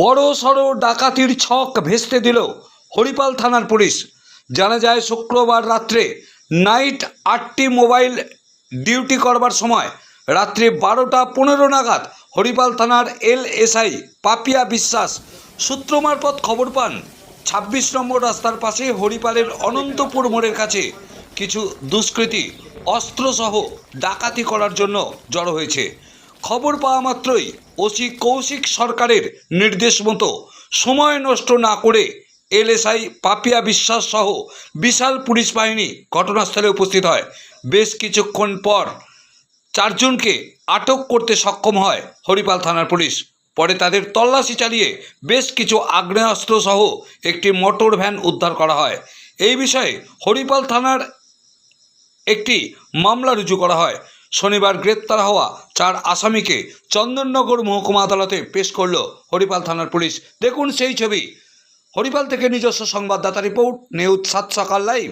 বড় সড়ো ডাকাতির ছক ভেস্তে দিল হরিপাল থানার পুলিশ। জানা যায়, শুক্রবার রাত্রে নাইট আটটি মোবাইল ডিউটি করবার সময় রাত্রি বারোটা পনেরো নাগাদ হরিপাল থানার এল এসআই পাপিয়া বিশ্বাস সূত্র মারফত খবর পান, ছাব্বিশ নম্বর রাস্তার পাশে হরিপালের অনন্তপুর মোড়ের কাছে কিছু দুষ্কৃতী অস্ত্রসহ ডাকাতি করার জন্য জড়ো হয়েছে। খবর পাওয়া মাত্রই ওসি কৌশিক সরকারের নির্দেশ মতো সময় নষ্ট না করে এলএসআই, পাপিয়া বিশ্বাস সহ বিশাল পুলিশ বাহিনী ঘটনাস্থলে উপস্থিত হয়। বেশ কিছুক্ষণ পর চারজনকে আটক করতে সক্ষম হয় হরিপাল থানার পুলিশ। পরে তাদের তল্লাশি চালিয়ে বেশ কিছু আগ্নেয়াস্ত্র সহ একটি মোটর ভ্যান উদ্ধার করা হয়। এই বিষয়ে হরিপাল থানার একটি মামলা রুজু করা হয়। শনিবার গ্রেপ্তার হওয়া চার আসামিকে চন্দননগর মহকুমা আদালতে পেশ করল হরিপাল থানার পুলিশ। দেখুন সেই ছবি। হরিপাল থেকে নিজস্ব সংবাদদাতা রিপোর্ট, নিউজ সাত সকাল লাইভ।